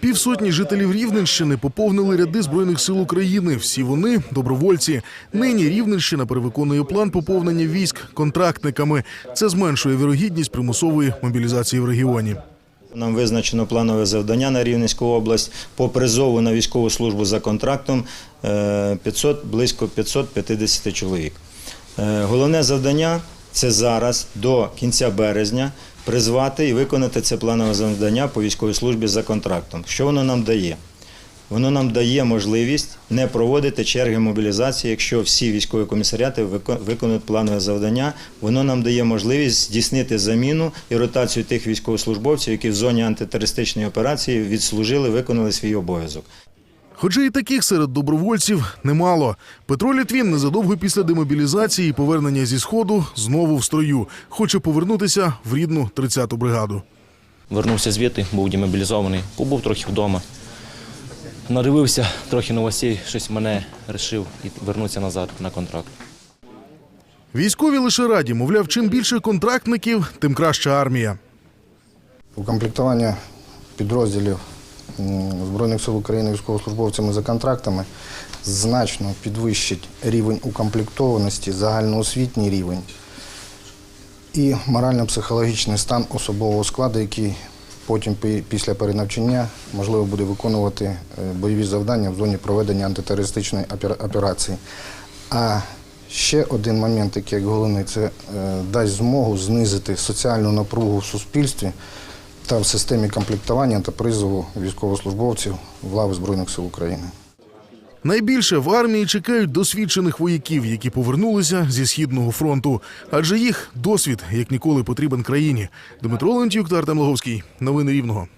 Півсотні жителів Рівненщини поповнили ряди збройних сил України. Всі вони добровольці. Нині Рівненщина перевиконує план поповнення військ контрактниками. Це зменшує вірогідність примусової мобілізації в регіоні. Нам визначено планове завдання на Рівненську область по призову на військову службу за контрактом е, 500, близько 550 чоловік. Е, Головне завдання це зараз до кінця березня призвати і виконати це планове завдання по військовій службі за контрактом. Що воно нам дає? Воно нам дає можливість не проводити черги мобілізації, якщо всі військові комісаріати вико- виконують планове завдання. Воно нам дає можливість здійснити заміну і ротацію тих військовослужбовців, які в зоні антитерористичної операції відслужили, виконали свій обов'язок. Хоча і таких серед добровольців немало. Петро Літвін незадовго після демобілізації і повернення зі сходу знову в строю. Хоче повернутися в рідну 30-ту бригаду. Вернувся звідти, був демобілізований, побув трохи вдома. Надивився трохи новостей, щось мене вирішив і вернутися назад на контракт. Військові лише раді, мовляв, чим більше контрактників, тим краща армія. Укомплектування підрозділів Збройних сил України військовослужбовцями за контрактами значно підвищить рівень укомплектованості, загальноосвітній рівень і морально-психологічний стан особового складу, який потім після перенавчання можливо буде виконувати е, бойові завдання в зоні проведення антитерористичної операції. А ще один момент, який як головний, це е, дасть змогу знизити соціальну напругу в суспільстві та в системі комплектування та призову військовослужбовців в лави Збройних сил України. Найбільше в армії чекають досвідчених вояків, які повернулися зі східного фронту. Адже їх досвід як ніколи потрібен країні. Дмитро Лентюк та Артем Логовський. Новини Рівного.